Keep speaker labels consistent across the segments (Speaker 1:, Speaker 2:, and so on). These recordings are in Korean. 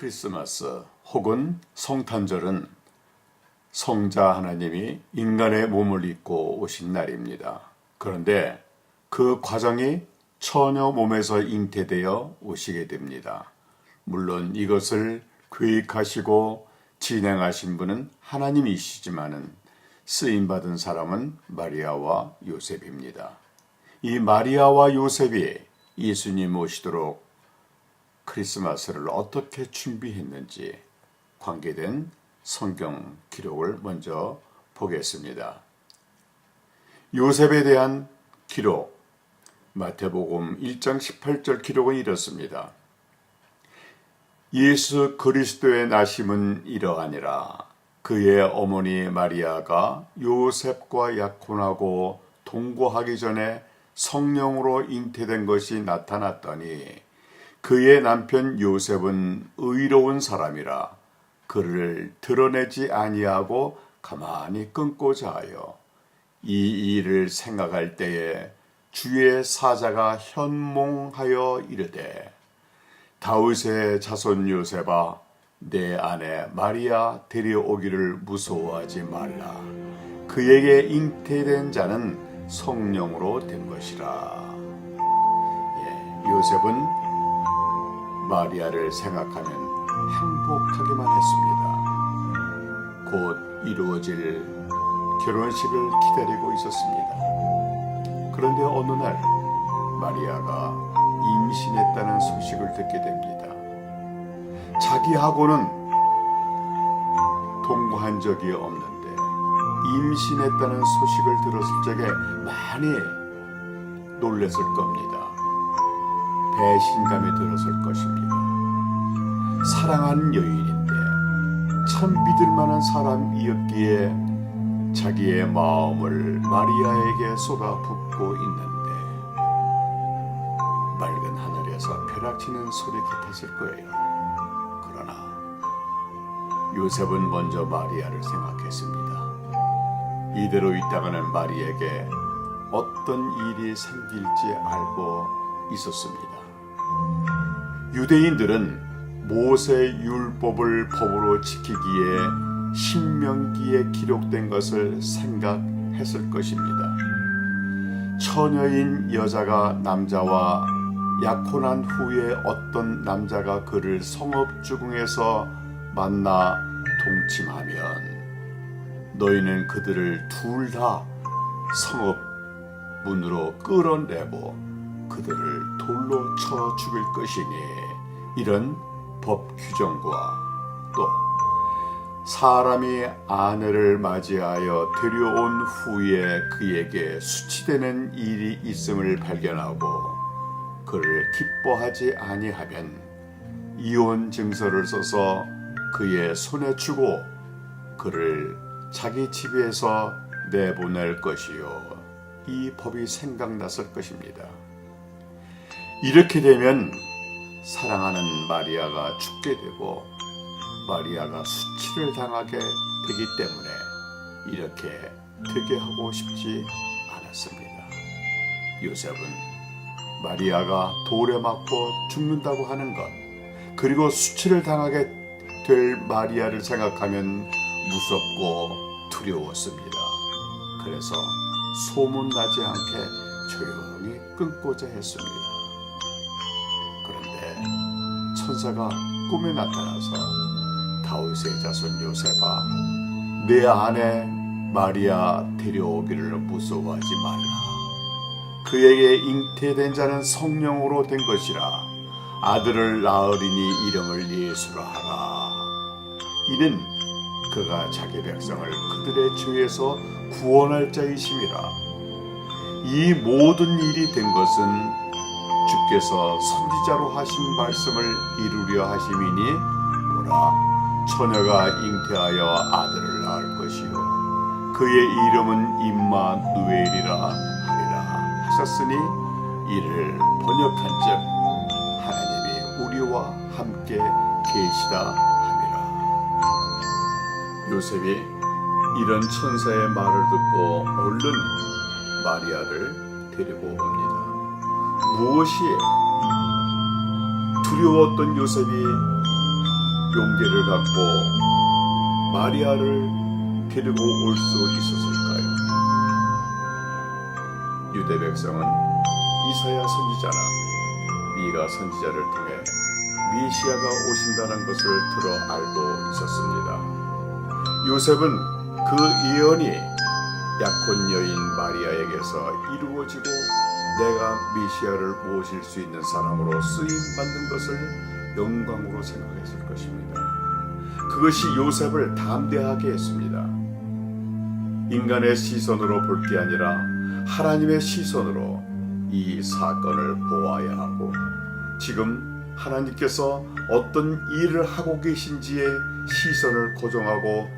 Speaker 1: 크리스마스 혹은 성탄절은 성자 하나님이 인간의 몸을 입고 오신 날입니다. 그런데 그 과정이 처녀 몸에서 잉태되어 오시게 됩니다. 물론 이것을 계획하시고 진행하신 분은 하나님이시지만은 쓰임 받은 사람은 마리아와 요셉입니다. 이 마리아와 요셉이 예수님 오시도록 크리스마스를 어떻게 준비했는지 관계된 성경 기록을 먼저 보겠습니다. 요셉에 대한 기록, 마태복음 1장 18절 기록은 이렇습니다. 예수 그리스도의 나심은 이러하니라. 그의 어머니 마리아가 요셉과 약혼하고 동거하기 전에 성령으로 잉태된 것이 나타났더니 그의 남편 요셉은 의로운 사람이라 그를 드러내지 아니하고 가만히 끊고자 하여 이 일을 생각할 때에 주의 사자가 현몽하여 이르되 다윗의 자손 요셉아 내 아내 마리아 데려오기를 무서워하지 말라. 그에게 잉태된 자는 성령으로 된 것이라. 예, 요셉은 마리아를 생각하면 행복하기만 했습니다. 곧 이루어질 결혼식을 기다리고 있었습니다. 그런데 어느 날 마리아가 임신했다는 소식을 듣게 됩니다. 자기하고는 동거한 적이 없는데 임신했다는 소식을 들었을 적에 많이 놀랬을 겁니다. 배신감이 들었을 것입니다. 사랑하는 여인인데 참 믿을 만한 사람이었기에 자기의 마음을 마리아에게 쏟아붓고 있는데 맑은 하늘에서 벼락치는 소리 같았을 거예요. 그러나 요셉은 먼저 마리아를 생각했습니다. 이대로 있다가는 마리에게 어떤 일이 생길지 알고 있었습니다. 유대인들은 모세 율법을 법으로 지키기에 신명기에 기록된 것을 생각했을 것입니다. 처녀인 여자가 남자와 약혼한 후에 어떤 남자가 그를 성읍주궁에서 만나 동침하면 너희는 그들을 둘 다 성읍 문으로 끌어내고 그들을 돌로 쳐 죽일 것이니 이런 법 규정과 또 사람이 아내를 맞이하여 데려온 후에 그에게 수치되는 일이 있음을 발견하고 그를 기뻐하지 아니하면 이혼 증서를 써서 그의 손에 주고 그를 자기 집에서 내보낼 것이요 이 법이 생각났을 것입니다. 이렇게 되면 사랑하는 마리아가 죽게 되고 마리아가 수치를 당하게 되기 때문에 이렇게 되게 하고 싶지 않았습니다. 요셉은 마리아가 돌에 맞고 죽는다고 하는 것, 그리고 수치를 당하게 될 마리아를 생각하면 무섭고 두려웠습니다. 그래서 소문나지 않게 조용히 끊고자 했습니다. 천사가 꿈에 나타나서 다윗의 자손 요셉아 내 아내 마리아 데려오기를 무서워하지 말라. 그에게 잉태된 자는 성령으로 된 것이라 아들을 낳으리니 이름을 예수라 하라. 이는 그가 자기 백성을 그들의 죄에서 구원할 자이심이라. 이 모든 일이 된 것은 주께서 선지자로 하신 말씀을 이루려 하심이니 보라 처녀가 잉태하여 아들을 낳을 것이요 그의 이름은 임마누엘이라 하리라 하셨으니 이를 번역한즉 하나님이 우리와 함께 계시다 함이라 요셉이 이런 천사의 말을 듣고 얼른 마리아를 데리고 옵니다. 무엇이 두려웠던 요셉이 용기를 갖고 마리아를 데리고 올 수 있었을까요? 유대 백성은 이사야 선지자나 미가 선지자를 통해 메시아가 오신다는 것을 들어 알고 있었습니다. 요셉은 그 예언이 약혼 여인 마리아에게서 이루어지고 내가 메시아를 모실 수 있는 사람으로 쓰임 받는 것을 영광으로 생각했을 것입니다. 그것이 요셉을 담대하게 했습니다. 인간의 시선으로 볼 게 아니라 하나님의 시선으로 이 사건을 보아야 하고 지금 하나님께서 어떤 일을 하고 계신지에 시선을 고정하고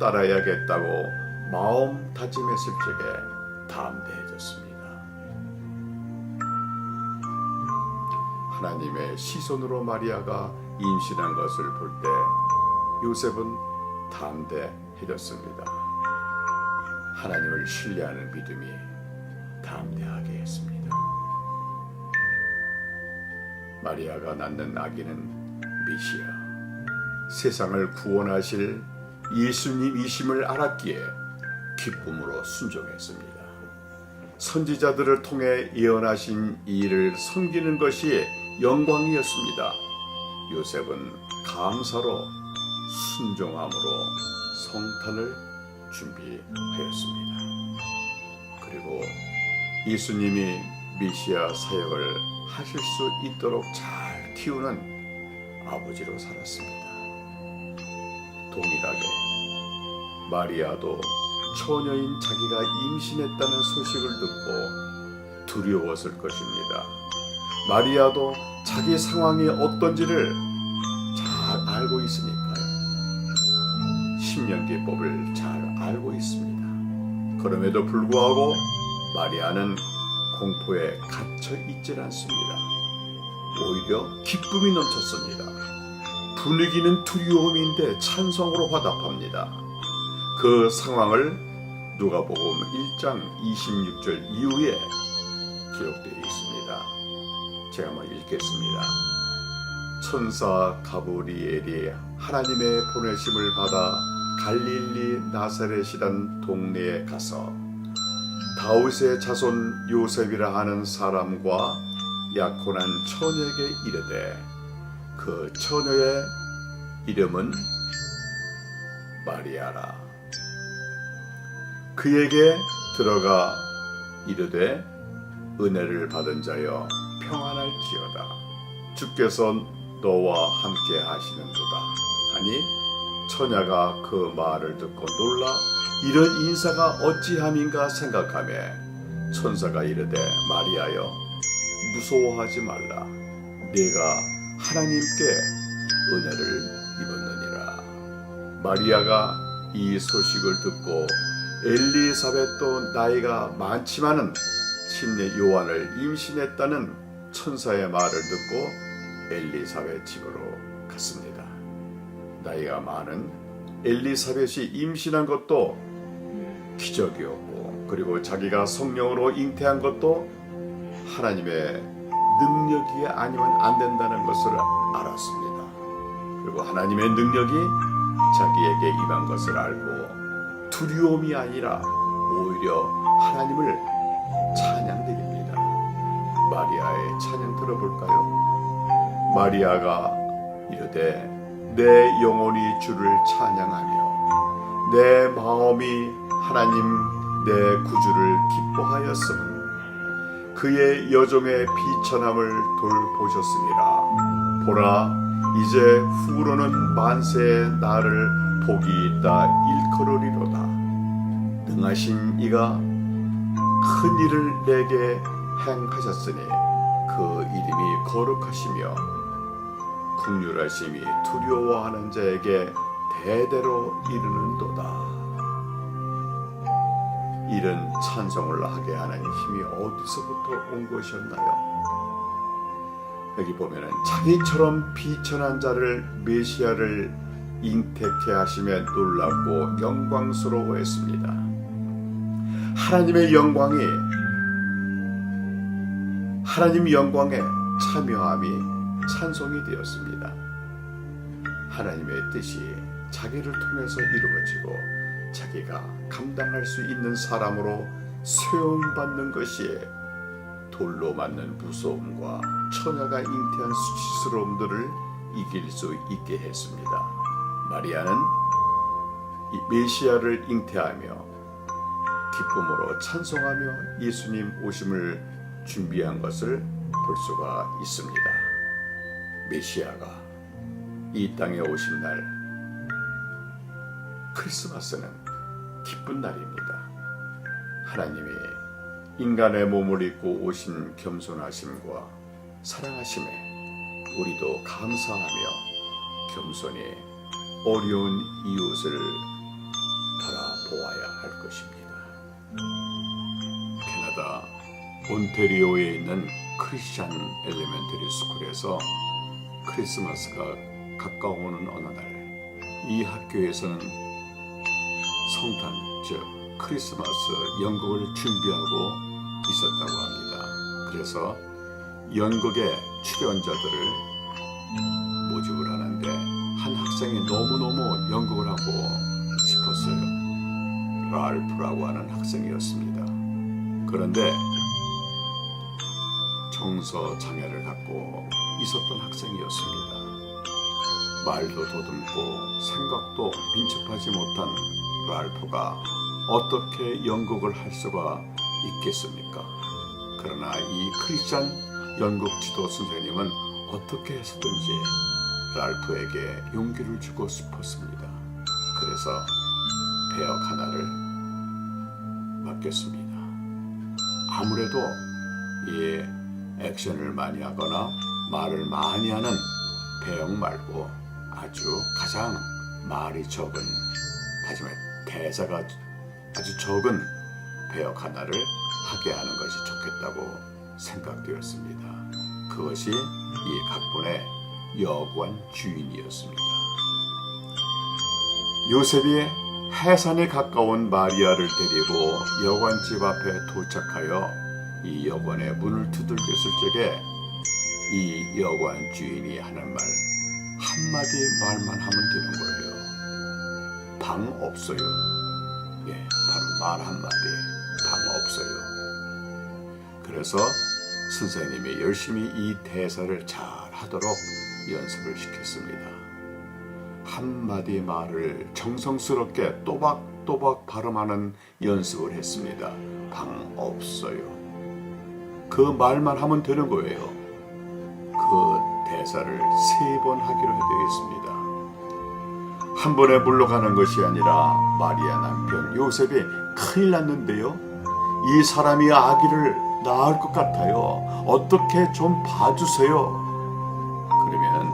Speaker 1: 따라야겠다고 마음 다짐했을 적에 담대해 하나님의 시선으로 마리아가 임신한 것을 볼 때 요셉은 담대해졌습니다. 하나님을 신뢰하는 믿음이 담대하게 했습니다. 마리아가 낳는 아기는 메시아, 세상을 구원하실 예수님이심을 알았기에 기쁨으로 순종했습니다. 선지자들을 통해 예언하신 이 일을 섬기는 것이 영광이었습니다. 요셉은 감사로 순종함으로 성탄을 준비하였습니다. 그리고 예수님이 메시아 사역을 하실 수 있도록 잘 키우는 아버지로 살았습니다. 동일하게 마리아도 처녀인 자기가 임신했다는 소식을 듣고 두려웠을 것입니다. 마리아도 자기 상황이 어떤지를 잘 알고 있으니까요. 신명기법을 잘 알고 있습니다. 그럼에도 불구하고 마리아는 공포에 갇혀 있질 않습니다. 오히려 기쁨이 넘쳤습니다. 분위기는 두려움인데 찬성으로 화답합니다. 그 상황을 누가복음 1장 26절 이후에 기록되어 있습니다. 제가 한번 읽겠습니다. 천사 가브리엘이 하나님의 보내심을 받아 갈릴리 나사렛이란 동네에 가서 다윗의 자손 요셉이라 하는 사람과 약혼한 처녀에게 이르되 그 처녀의 이름은 마리아라 그에게 들어가 이르되 은혜를 받은 자여 할지어다. 주께서 너와 함께 하시는도다. 하니 처녀가 그 말을 듣고 놀라 이런 인사가 어찌함인가 생각하며 천사가 이르되 마리아여 무서워하지 말라. 네가 하나님께 은혜를 입었느니라. 마리아가 이 소식을 듣고 엘리사벳도 나이가 많지만은 침례 요한을 임신했다는 천사의 말을 듣고 엘리사벳 집으로 갔습니다. 나이가 많은 엘리사벳이 임신한 것도 기적이었고 그리고 자기가 성령으로 잉태한 것도 하나님의 능력이 아니면 안 된다는 것을 알았습니다. 그리고 하나님의 능력이 자기에게 임한 것을 알고 두려움이 아니라 오히려 하나님을 찬양드립니다. 마리아의 찬양 들어볼까요? 마리아가 이르되 내 영혼이 주를 찬양하며 내 마음이 하나님 내 구주를 기뻐하였음은 그의 여종의 비천함을 돌보셨습니다. 보라 이제 후로는 만세의 나를 복이 있다 일컬으리로다. 능하신 이가 큰 일을 내게 행하셨으니 그 이름이 거룩하시며 국률하심이 두려워하는 자에게 대대로 이르는도다. 이런 찬송을 하게 하는 힘이 어디서부터 온 것이었나요? 여기 보면은 자기처럼 비천한 자를 메시아를 잉태케 하시며 놀랍고 영광스러워했습니다. 하나님의 영광이 하나님 영광에 참여함이 찬송이 되었습니다. 하나님의 뜻이 자기를 통해서 이루어지고 자기가 감당할 수 있는 사람으로 수용받는 것이 돌로 맞는 무서움과 처녀가 잉태한 수치스러움들을 이길 수 있게 했습니다. 마리아는 이 메시아를 잉태하며 기쁨으로 찬송하며 예수님 오심을 준비한 것을 볼 수가 있습니다. 메시아가 이 땅에 오신 날 크리스마스는 기쁜 날입니다. 하나님이 인간의 몸을 입고 오신 겸손하심과 사랑하심에 우리도 감사하며 겸손히 어려운 이웃을 바라보아야 할 것입니다. 캐나다 온테리오에 있는 크리스찬 엘리멘터리 스쿨에서 크리스마스가 가까워오는 어느 날 이 학교에서는 성탄 즉 크리스마스 연극을 준비하고 있었다고 합니다. 그래서 연극의 출연자들을 모집을 하는데 한 학생이 너무너무 연극을 하고 싶었어요. 랄프라고 하는 학생이었습니다. 그런데 정서 장애를 갖고 있었던 학생이었습니다. 말도 더듬고 생각도 민첩하지 못한 랄프가 어떻게 연극을 할 수가 있겠습니까? 그러나 이 크리스찬 연극 지도 선생님은 어떻게 해서든지 랄프에게 용기를 주고 싶었습니다. 그래서 배역 하나를 맡겼습니다. 아무래도 이 액션을 많이 하거나 말을 많이 하는 배역 말고 아주 가장 말이 적은 하지만 대사가 아주 적은 배역 하나를 하게 하는 것이 좋겠다고 생각되었습니다. 그것이 이 각본의 여관 주인이었습니다. 요셉이 해산에 가까운 마리아를 데리고 여관집 앞에 도착하여 이 여관의 문을 두들겼을 적에 이 여관 주인이 하는 말 한마디 말만 하면 되는 거예요. 방 없어요. 예, 바로 말 한마디. 방 없어요. 그래서 선생님이 열심히 이 대사를 잘 하도록 연습을 시켰습니다. 한마디 말을 정성스럽게 또박또박 발음하는 연습을 했습니다. 방 없어요. 그 말만 하면 되는 거예요. 그 대사를 세 번 하기로 되어 있습니다. 한 번에 물러가는 것이 아니라 마리아 남편 요셉이 큰일 났는데요. 이 사람이 아기를 낳을 것 같아요. 어떻게 좀 봐주세요. 그러면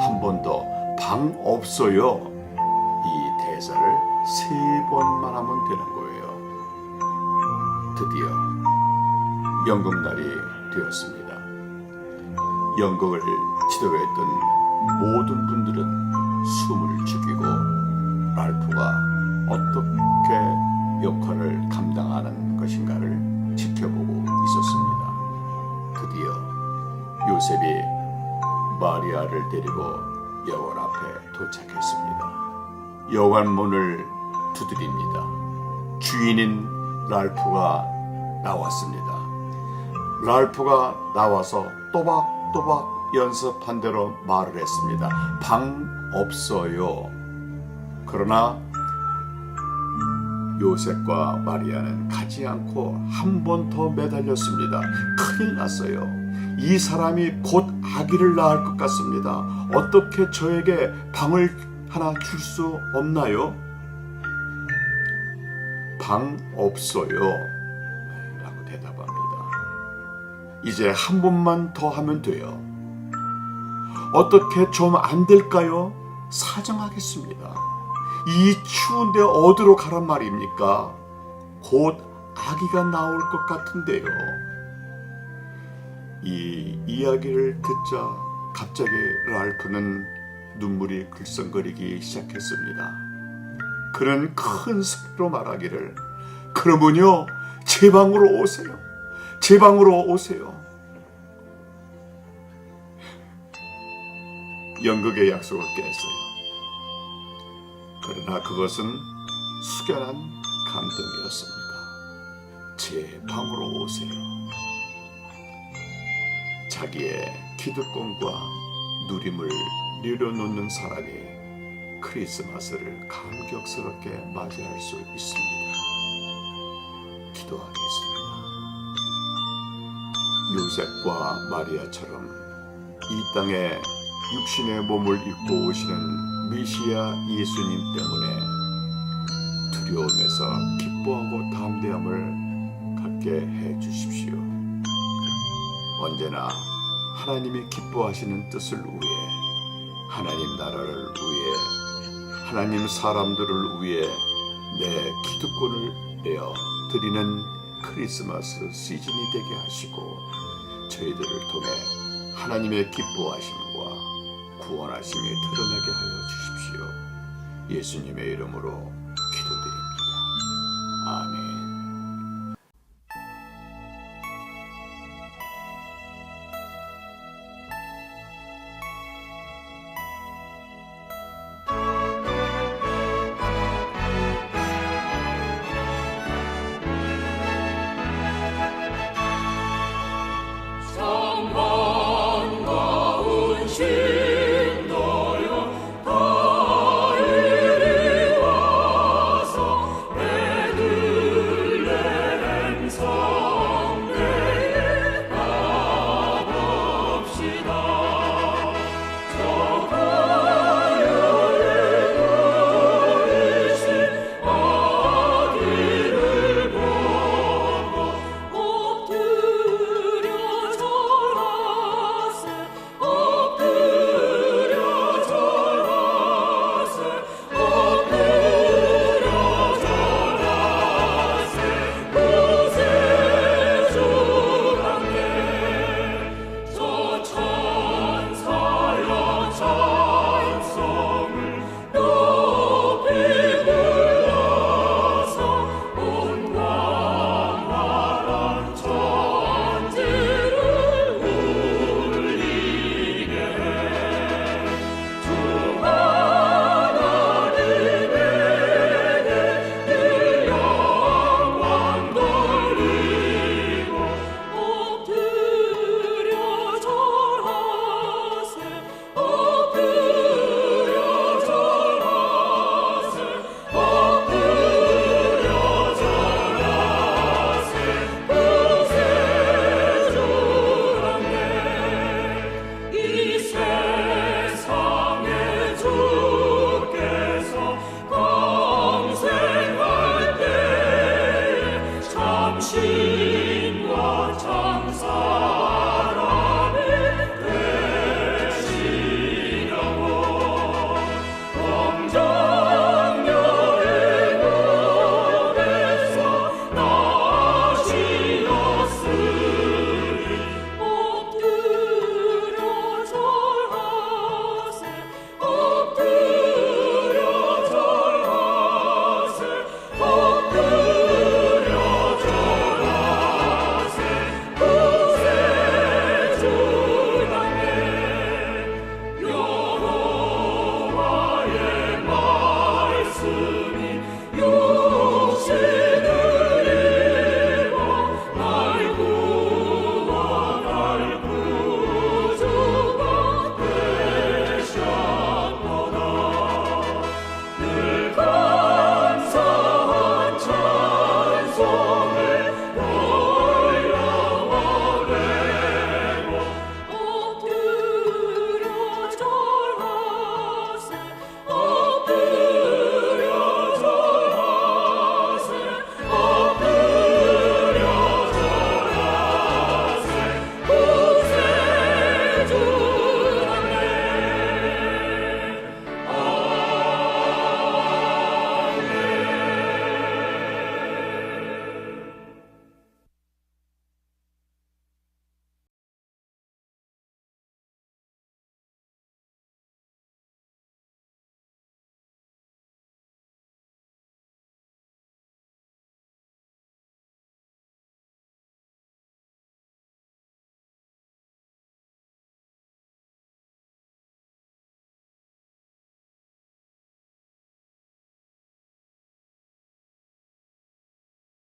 Speaker 1: 한 번 더 방 없어요. 이 대사를 세 번만 하면 되는 거예요. 드디어 연극날이 되었습니다. 연극을 지도했던 모든 분들은 숨을 죽이고 랄프가 어떻게 역할을 감당하는 것인가를 지켜보고 있었습니다. 드디어 요셉이 마리아를 데리고 여관 앞에 도착했습니다. 여관 문을 두드립니다. 주인인 랄프가 나왔습니다. 랄프가 나와서 또박또박 연습한 대로 말을 했습니다. 방 없어요. 그러나 요셉과 마리아는 가지 않고 한 번 더 매달렸습니다. 큰일 났어요. 이 사람이 곧 아기를 낳을 것 같습니다. 어떻게 저에게 방을 하나 줄 수 없나요? 방 없어요. 이제 한 번만 더 하면 돼요. 어떻게 좀 안 될까요? 사정하겠습니다. 이 추운데 어디로 가란 말입니까? 곧 아기가 나올 것 같은데요. 이 이야기를 듣자 갑자기 랄프는 눈물이 글썽거리기 시작했습니다. 그는 큰 소리로 말하기를 그러면요 제 방으로 오세요. 제 방으로 오세요. 연극의 약속을 깼어요. 그러나 그것은 숙연한 감동이었습니다. 제 방으로 오세요. 자기의 기득권과 누림을 내려놓는 사람이 크리스마스를 감격스럽게 맞이할 수 있습니다. 기도하겠습니다. 요셉과 마리아처럼 이 땅에 육신의 몸을 입고 오시는 메시아 예수님 때문에 두려움에서 기뻐하고 담대함을 갖게 해 주십시오. 언제나 하나님이 기뻐하시는 뜻을 위해 하나님 나라를 위해 하나님 사람들을 위해 내 기득권을 내어 드리는 크리스마스 시즌이 되게 하시고 저희들을 통해 하나님의 기뻐하심과 구원하심이 드러나게 하여 주십시오. 예수님의 이름으로